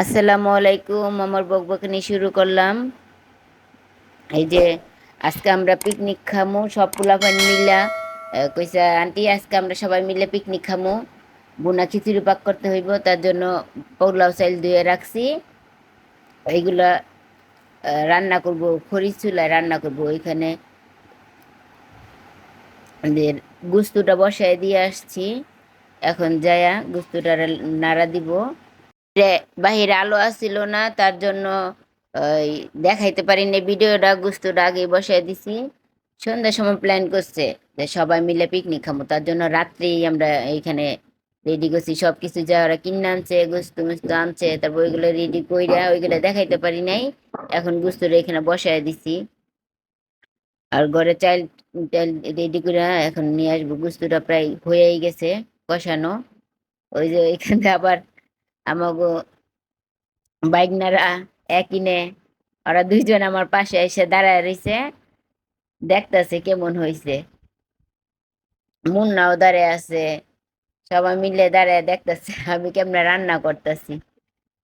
আসসালামু আলাইকুম, আমার বকবকানি শুরু করলাম। এই যে, আজকে আমরা পিকনিক খামু, সব পোলাপান মিলা কইসা আন্টি, আজকে আমরা সবাই মিলে পিকনিক খামু। বোনা খিচুড়ি পাক করতে হইব, তার জন্য পোলাও চাইল ধুয়ে রাখছি। এইগুলা রান্না করব খড়ি চুলায় রান্না করব, ওইখানে গুস্তুটা বসায় দিয়ে আসছি। এখন যায়া গুস্তুটা নাড়া দিব। বাহিরে আলো আসছিল না, তার জন্য, ওই দেখাইতে পারিনি। ভিডিওটা, গুস্তটা আগে বসাই দিছি। সন্ধ্যার সময় প্ল্যান করছে যে সবাই মিলে পিকনিক খাব তার জন্য রাত্রেই আমরা এইখানে রেডি করছি। সব কিছু যা ওরা কিনে আনছে, গুস্তু মুস্তু আনছে, তারপর ওইগুলো রেডি কইরা ওইগুলো দেখাইতে পারি নাই। এখন গুস্তুটা এখানে বসায় দিছি। আর ঘরে চাইল চাইল রেডি করে এখন নিয়ে আসব। গুস্তুটা প্রায় হয়েই গেছে কষানো। ওই যে এখানে আবার আমাগো বাইকনারা একইনে ওরা দুইজন আমার পাশে এসে দাঁড়ায় রইছে। দেখতেছে কেমন হয়েছে মুন্নাও দাঁড়ায় আছে। সবাই মিলে দাঁড়ায় দেখতেছে আমি কেমনে রান্না করতেছি।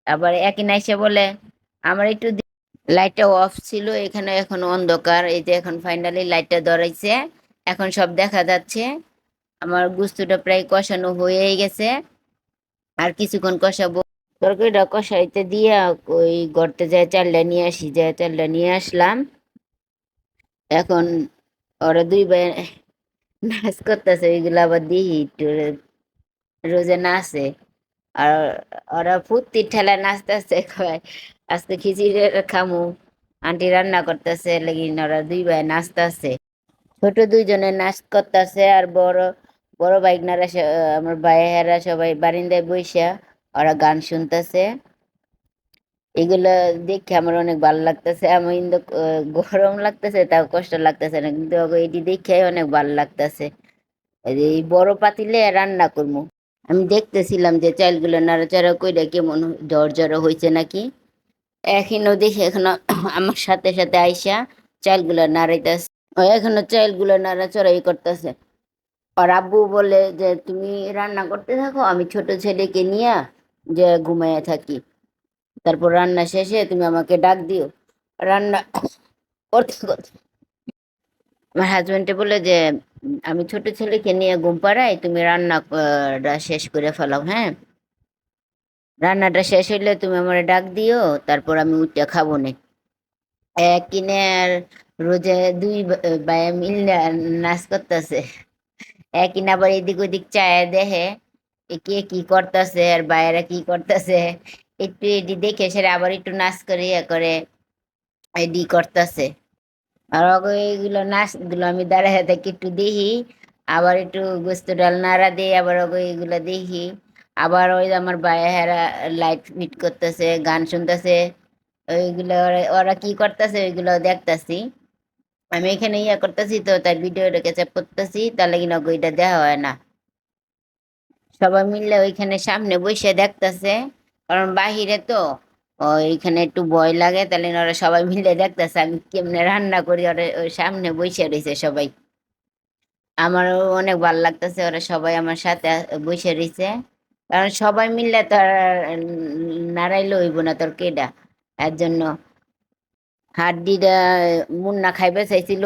আবার একই এসে বলে, আমার একটু লাইটটা অফ ছিল, এখানে এখন অন্ধকার, এই যে এখন ফাইনালি লাইটটা ধরাইছে। এখন সব দেখা যাচ্ছে। আমার গুস্তুটা প্রায় কষানো হয়েই গেছে। আর কিছুক্ষণ কষাবো। তরকারিটা কষাইতে দিয়া ওই গর্তে যায় চালটা নিয়ে আসি যায় চালটা নিয়ে আসলাম। এখন ওরা দুই ভাই নাচ করতেছে ওইগুলো আবার দিই রোজে নাচে। আর ওরা ফুর্তির ঠেলা নাচতেছে, কয়, আজকে খিচুড়ি খামু। আন্টি রান্না করতেছে, লেগিন ওরা দুই ভাই নাচতেছে। ছোট দুইজনে নাচ করতেছে, আর বড় বড় বাইকনারা আমার ভাইয়েরা সবাই বারিন্দায় বইসা ওরা গান শুনতেছে। এগুলো দেখে আমার অনেক ভালো লাগতেছে। আমি কিন্তু গরম লাগতেছে, তাও কষ্ট লাগতেছে না। কিন্তু এটি দেখে অনেক ভালো লাগতেছে। এই বড় পাতিলে রান্না করব আমি দেখতেছিলাম যে চালগুলো নাড়াচাড়া কইরা কেমন জ্বর হয়েছে নাকি। এখনও দেখি, এখনও আমার সাথে সাথে আইসা চালগুলো নাড়াইতেছে। এখনও চালগুলো নাড়াচড়াই করতেছে। আর আব্বু বলে যে, তুমি রান্না করতে থাকো, আমি ছোট ছেলেকে নিয়ে যে ঘুমাইয়া থাকি। তারপর রান্না শেষে তুমি আমাকে ডাক দিও। রান্না করতে করতে আমার হাজবেন্ডে বলে যে, আমি ছোট ছেলেকে নিয়ে ঘুম পাড়াই, তুমি রান্নাটা শেষ করে ফেলাও হ্যাঁ? রান্নাটা শেষ হইলে তুমি আমার ডাক দিও, তারপর আমি উঠে খাব নে। এক কিনে আর রোজে দুই ভাই মিলে নাচ করতেছে। একই না আবার এদিক ওদিক চায় দেখে কে কি করতেছে? আর বাইরে কি করতেছে? একটু এটি দেখে সেটা আবার একটু নাচ করে ইয়ে করে এডি করতেছে। আর এইগুলো নাচগুলো আমি দাঁড়ায় থাকি একটু দেখি। আবার একটু গোস্ত ডাল নাড়া দিই আবার এইগুলো দেখি। আবার ওই আমার বাইরেরা লাইট ফিট করতেছে, গান শুনতেছে। ওইগুলো ওরা কি করতেছে? ওইগুলো দেখতাছি। আমি এখানে ইয়া করতেছি তো তাই ভিডিওটা ক্যাপচার করতেছি তাহলে কিনা ওইটা দেওয়া হয় না। সবাই মিললে ওইখানে সামনে বসে দেখতেছে, কারণ বাহিরে তো ওইখানে একটু ভয় লাগে, তাহলে ওরা সবাই মিলে দেখতেছে আমি কেমনে রান্না করি, ওরা ওই সামনে বসে রয়েছে সবাই। আমারও অনেক ভালো লাগতেছে, ওরা সবাই আমার সাথে বসে রয়েছে কারণ সবাই মিললে তো আর নাড়াইলে হইব না তোর কেডা, এর জন্য। হাড্ডিটা মুন্না খাইবে চাইছিল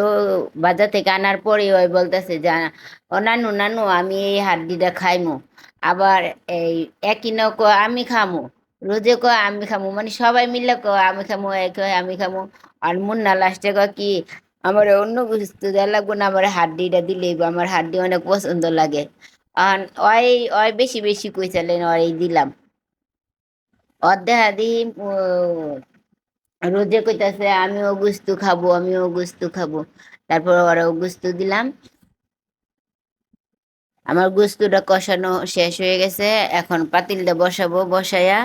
বাজার থেকে আনার পরে ওই বলতেছে যে, ও নানু আমি এই হাড্ডিটা খাইমু। আবার এই একই ন ক, আমি খামু। রোজে ক, আমি খামু। মানে সবাই মিলে ক, আমি খামু এক আমি খামু। আর মুন্না লাস্টে ক কি, আমার অন্য কিছু দেওয়া লাগবো না, আমার হাড্ডিটা দিলেই আমার হাড্ডি অনেক পছন্দ লাগে। আর ওই ওই বেশি বেশি কইছিলেন ওই দিলাম। অর্ধেক দিই রোজে কইতাছে আমিও গুস্তু খাব আমিও গুস্তু খাব। তারপর ওরা গুস্তু দিলাম। আমার গুস্তুটা কষানো শেষ হয়ে গেছে। এখন পাতিলটা বসাবো, বসায়া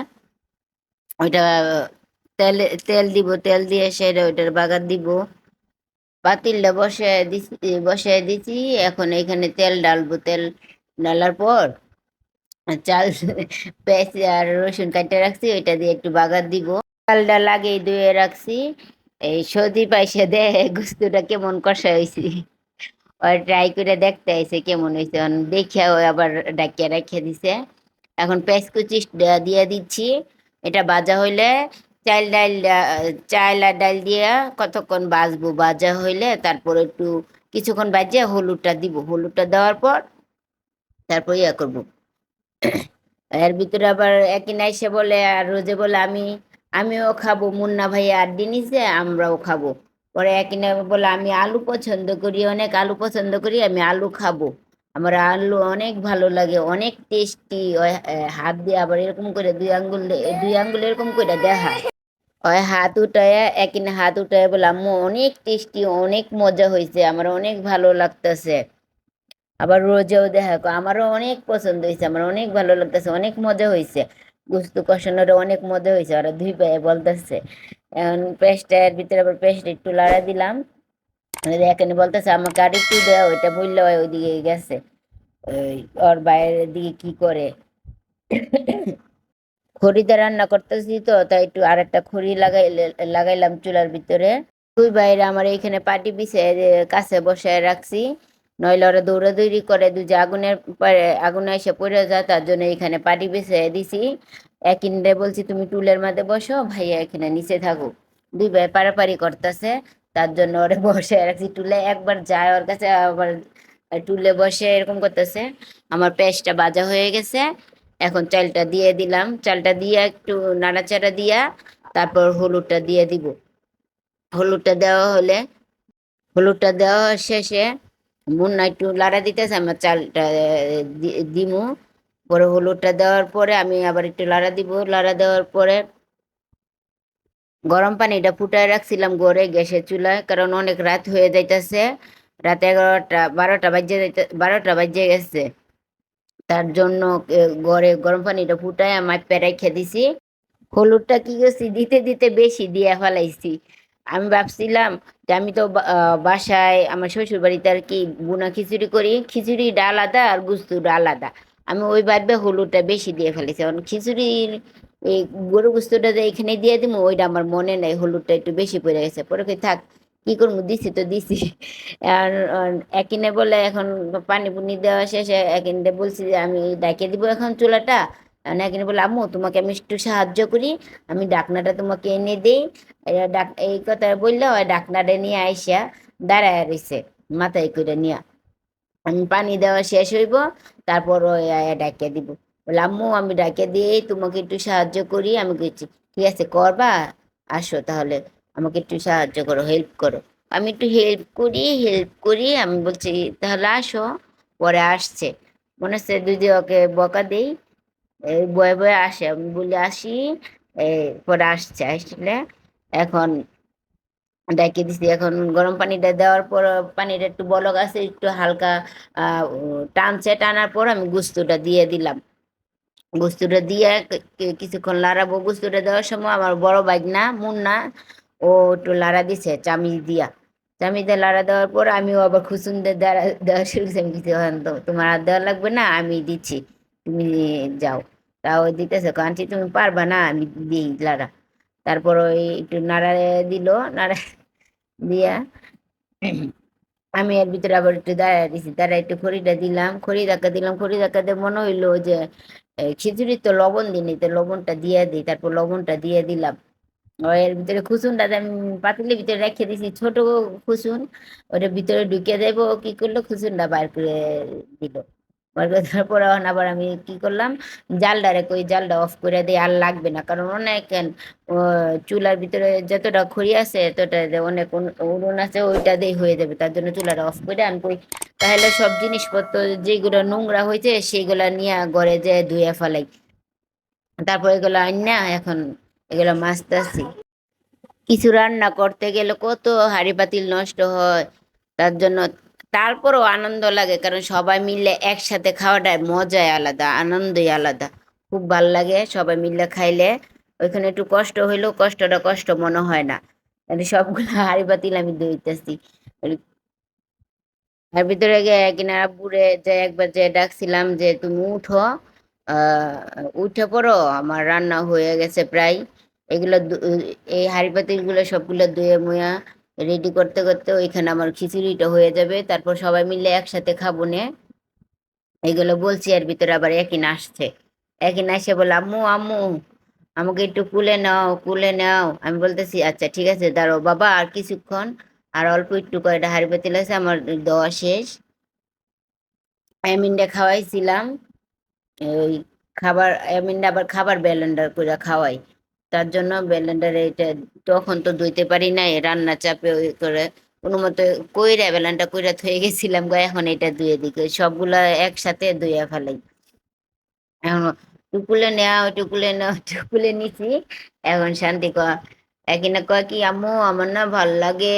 ওইটা তেল তেল দিব, তেল দিয়ে সেটা ওইটার বাগার দিব। পাতিলটা বসে দিছি, বসায় দিছি। এখন এখানে তেল ডালবো, তেল ডালার পর চাল, পেঁয়াজ আর রসুন কাটতে রাখছি। ওইটা দিয়ে একটু বাগার দিব। চালটা লাগিয়ে ধুয়ে রাখছি। এই সর্দি পাইসে দে গুস্তুটা কেমন কষা হয়েছে ওই ট্রাই করে দেখতে আইছে কেমন হয়েছে দেখে ও আবার ডাকিয়া রাখিয়ে দিছে। এখন পেঁয়াজ কুচি দিয়ে দিচ্ছি। এটা ভাজা হইলে চাল ডাল, চাল আর ডাল দিয়ে কতক্ষণ বাজবো ভাজা হইলে তারপর একটু কিছুক্ষণ বাজিয়ে হলুদটা দিব। হলুদটা দেওয়ার পর তারপর ইয়া করব। এর ভিতরে আবার একই নাইসে বলে আর রোজে বলে আমি আমিও খাব, মুন্না ভাই আড্ডি নিছে আমরাও খাব। পরে একই না বলে, আমি আলু পছন্দ করি, অনেক আলু পছন্দ করি, আমি আলু খাব। আমার আলু অনেক ভালো লাগে, অনেক টেস্টি হাত দিয়ে আবার এরকম করে দুই আঙ্গুল দুই আঙ্গুল এরকম করে দেখা। ওই হাত উঠায় একই না হাত উঠায় বলে, আম্মু, অনেক টেস্টি, অনেক মজা হয়েছে আমার অনেক ভালো লাগতেছে। আবার রোজেও দেখা আমারও অনেক পছন্দ হয়েছে আমার অনেক ভালো লাগতেছে, অনেক মজা হয়েছে গুস্তু কষানোর অনেক মজা হয়েছে, ওরা দুই পায়ে বলতেছে। এখন পেস্টের ভিতরে আবার পেস্ট একটু লাড়া দিলাম। এখানে বলতেছে, আমাকে আর একটু দেওয়া ওইটা বললে ওইদিকে গেছে। ওই ওর বাইরের দিকে কি করে? খড়িতে রান্না করতেছি তো, তাই একটু আর একটা খড়ি লাগাই, লাগাইলাম চুলার ভিতরে। দুই বাইরে আমার এইখানে পাটি পিছে কাছে বসায় রাখছি। নইলে ওরা দৌড়াদৌড়ি করে যে আগুনের পরে আগুনে এসে পড়ে যায়, তার জন্য এখানে পাটি বেছে দিছি। একিনরে বলছি, তুমি টুলের মধ্যে বসো, ভাইয়া এখানে নিচে থাকো দুই ভাই পারাপারি করতেছে, তার জন্য ওরে বসে রাখছি টুলে। একবার যায় ওর কাছে, আবার টুলে বসে এরকম করতেছে। আমার পেস্টটা বাজা হয়ে গেছে, এখন চালটা দিয়ে দিলাম। চালটা দিয়ে একটু নাড়াচাড়া দিয়া, তারপর হলুদটা দিয়ে দিব। হলুদটা দেওয়া হলে, হলুদটা দেওয়া শেষে মুন্না একটু লাড়া দিতেছে আমার চালটা দিমু। পরে হলুদটা দেওয়ার পরে আমি আবার একটু লাড়া দিব। লাড়া দেওয়ার পরে গরম পানিটা ফুটায় রাখছিলাম গড়ে গ্যাসের চুলায়, কারণ অনেক রাত হয়ে যাইতেছে। রাত এগারোটা, বারোটা বাজে যাইতে, বারোটা বাজে গেছে। তার জন্য গড়ে গরম পানিটা ফুটায় মাপে রেখে দিছি। হলুদটা কি করছি? দিতে দিতে বেশি দিয়ে ফেলাইছি। আমি ভাবছিলাম যে আমি তো বাসায় আমার শ্বশুর বাড়িতে আর কি বুনা খিচুড়ি করি। খিচুড়ি খিচুড়িটা আলাদা আর গুস্তুটা আলাদা। আমি ওই ভাবে হলুদটা বেশি দিয়ে ফেলেছি। কারণ খিচুড়ির এই গরু গুস্তুটা যে এখানে দিয়ে দিব ওইটা আমার মনে নেই। হলুদটা একটু বেশি পড়ে গেছে। পরে থাক, কি করব? দিছি তো দিছি। আর একিনে বলে এখন পানি পুনি দেওয়া শেষে একিনে বলছি যে আমি ডাকে দিব এখন চুলাটা। একিনে বলে আম্মু, তোমাকে আমি একটু সাহায্য করি। আমি ডাকনাটা তোমাকে এনে দিই। ডাক, এই কথা বললে, ওই ডাকনাটা নিয়ে আইসা দাঁড়ায় রইছে, মাথায় করে নিয়ে। আমি পানি দেওয়া শেষ হইব, তারপর ওই ডাকিয়ে দিব। বলে আম্মু, আমি ডাকিয়ে দিয়ে তোমাকে একটু সাহায্য করি। আমি বলছি ঠিক আছে, করবা? আসো তাহলে, আমাকে একটু সাহায্য করো, হেল্প করো। আমি একটু হেল্প করি হেল্প করি, আমি বলছি, তাহলে আসো। পরে আসছে। মনে হচ্ছে যদি ওকে বকা দিই। এই বয়ে বয়ে আসে আমি বলে আসি এই পরে আসছে আসলে এখন ডাকিয়ে দিছি এখন গরম পানিটা দেওয়ার পর পানিটা একটু বলক আছে একটু হালকা টানছে টানার পর আমি গুস্তুটা দিয়ে দিলাম। গুস্তুটা দিয়ে কিছুক্ষণ লাড়াবো গুস্তুটা দেওয়ার সময় আমার বড় বাইক না মুন্না ও একটু লাড়া দিছে চামিচ দিয়া। চামিচ দিয়ে লাড়া দেওয়ার পর আমিও আবার খুসুন দিয়ে দেওয়া শুরু করছি আমি কিছু "হ্যাঁ, তো তোমার আর দেওয়া লাগবে না আমি দিচ্ছি। তুমি যাও। তাও দিতেছে কাঁচি তুমি পারবা না, আমি দিই লাড়া তারপর ওই একটু নাড়া দিল নাড়া দিয়া আমি এর ভিতরে আবার একটু দাঁড়ায় দিছি। দাঁড়ায় একটু খড়িটা দিলাম, খড়ি ধাক্কা দিলাম, খড়ি ধাক্কা দিয়ে মনে হইল যে এই খিচুড়ি তো লবণ দিই তো লবণটা দিয়ে দিই, তারপর লবণটা দিয়ে দিলাম। এর ভিতরে খুসুনটা আমি পাতিলের ভিতরে রেখে দিছি, ছোট খুসুন ওটার ভিতরে ঢুকে দেবো, কি করল খুসুনটা বার করে দিল। বার করে দেওয়ার আবার আমি কি করলাম? জালটা রেখে ওই জালটা অফ করে দিয়ে আর লাগবে না। কারণ অনেক চুলার ভিতরে যতটা খড়ি আছে এতটা অনেক উনুন আছে, ওইটা দিয়ে হয়ে যাবে। তার জন্য চুলাটা অফ করে আনব। তাহলে সব জিনিসপত্র, যেগুলো নোংরা হয়েছে সেগুলা নিয়ে ঘরে যে ধুয়ে ফেলাই। তারপর এগুলো আইনা, এখন এগুলো মাছতাছি কিছু রান্না করতে গেলে কত হাড়ি পাতিল নষ্ট হয়। তার জন্য তারপরও আনন্দ লাগে, কারণ সবাই মিলে একসাথে খাওয়াটাই মজাই আলাদা, আনন্দই আলাদা। খুব ভালো লাগে সবাই মিলে খাইলে, ওইখানে একটু কষ্ট হইলেও কষ্টটা কষ্ট মনে হয় না। সবগুলো হাঁড়ি পাতিল আমি দইতেছি তার ভিতরে গিয়ে কিনা বুড়ে যে একবার যে ডাকছিলাম যে, তুমি উঠো। উঠে পড়ো, আমার রান্না হয়ে গেছে প্রায়। এগুলো এই হাঁড়ি পাতিলগুলো সবগুলো ধুয়ে মুয়া রেডি করতে করতে ওইখানে আমার খিচুড়িটা হয়ে যাবে। তারপর সবাই মিলে একসাথে খাব নে। এগুলো বলছি এর ভিতরে আবার একই আসছে। একই আসে বলে, আম্মু আম্মু, আমাকে একটু কুলে নাও কুলে নাও। আমি বলতেছি আচ্ছা ঠিক আছে, দাঁড়াও, বাবা, আর কিছুক্ষণ। আর অল্প একটু কয়টা হাড়ি পাতিল আছে আমার দেওয়া শেষ। অ্যামিনটা খাওয়াইছিলাম। ওই খাবার, অ্যামিনটা আবার খাবার ব্যালেন্ডার করে খাওয়াই। তার জন্য ব্যালেন্ডারে এটা তখন তো ধুইতে পারি নাই, রান্না চাপে ওই করে কোনো মতো কইরা বেলানটা কইরা থয়ে গেছিলাম গো, এখন এটা ধুয়ে দিকে সবগুলা একসাথে ধুয়ে ফেলাই। এখন টুকুলে নেওয়া টুকুলে নেওয়া টুকুলে নিছি, এখন শান্তি ক একদিনে কয় কি, আম্মু, আমার না ভালো লাগে,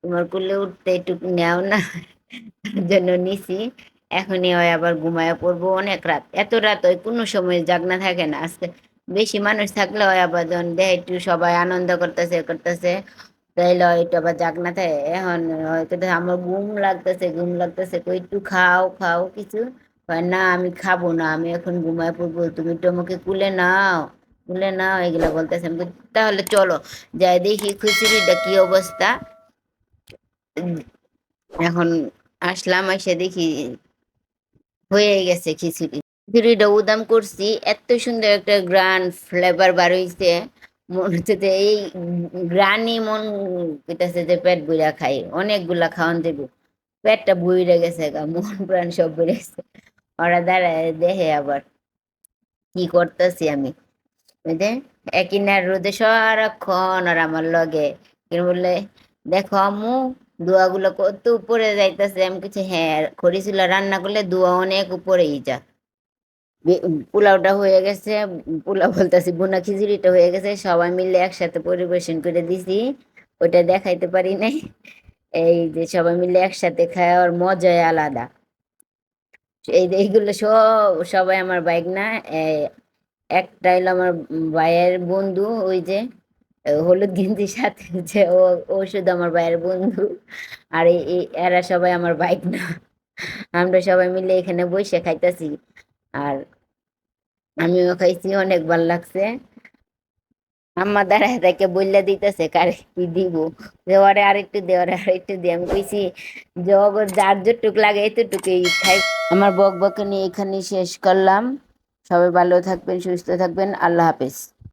তোমার কুলে উঠতে টুকু নেও না। জন্য নিছি, এখনই হয় আবার ঘুমায় পড়ব অনেক রাত। এত রাত ওই কোনো সময় জাগনা থাকে না, আজকে বেশি মানুষ থাকলে হয় আবার যখন দেখ একটু সবাই আনন্দ করতেছে করতেছে। তাইলে হয়তো আবার জাগনা থাকে। এখন আমার ঘুম লাগতেছে ঘুম লাগতেছে, কই একটু খাও খাও, কিছু। না, আমি খাব না, আমি এখন ঘুমায় পড়ব, তুমি তো আমাকে কুলে নাও কুলে নাও, এগুলো বলতেছে। আমি তাহলে চলো, যাই দেখি খিচুড়িটা কি অবস্থা? এখন আসলাম, এসে দেখি হয়ে গেছে খিচুড়ি। খিচুড়িটা উদাম করছি। এত সুন্দর একটা গ্রান ফ্লেভার বার হইছে। মনে হচ্ছে যে এই গ্রানি মন কইতাছে যে পেট বুইরা খাই। অনেকগুলা খাওয়ান দেব। পেটটা বুইরে গেছে গা, মন প্রাণ সব বেড়ে গেছে। ওরা দাঁড়ায় দেখে আবার কি করতেছি আমি। না রোদে সারাক্ষণ আর আমার লগে। বললে, দেখো আম্মু, দোয়াগুলো কত উপরে যাইতেছে। আমি কিছু হ্যাঁ খড়িচুলা রান্না করলে দোয়া অনেক উপরেই যা। পোলাওটা হয়ে গেছে, পোলাও বলতেছি বোনা খিচুড়িটা হয়ে গেছে, সবাই মিলে একসাথে পরিবেশন করে দিছি। ওটা দেখাইতে পারি নাই। এই যে সবাই মিলে একসাথে খাওয়ার মজাই আলাদা। এই এইগুলো সব, সবাই আমার বাইক না একটা হলো আমার ভাইয়ের বন্ধু, ওই যে হলুদ গেঞ্জির সাথে যে ও ও শুধু আমার ভাইয়ের বন্ধু, আর এই- এরা সবাই আমার বাইক না। আমরা সবাই মিলে এখানে বসে খাইতেছি। আর আমিও খাইছি, অনেক ভালো লাগছে। আম্মা দাঁড়ায় তাকে বললে দিতেছে, কারে কি দিব? দেওয়ারে আরেকটু দেওয়ারে আরেকটু দিয়ে আমি কইছি জগ যার যতটুক লাগে, এতটুকুই খাই। আমার বক বকে নিয়ে এখানে শেষ করলাম। সবাই ভালো থাকবেন, সুস্থ থাকবেন। আল্লাহ হাফেজ।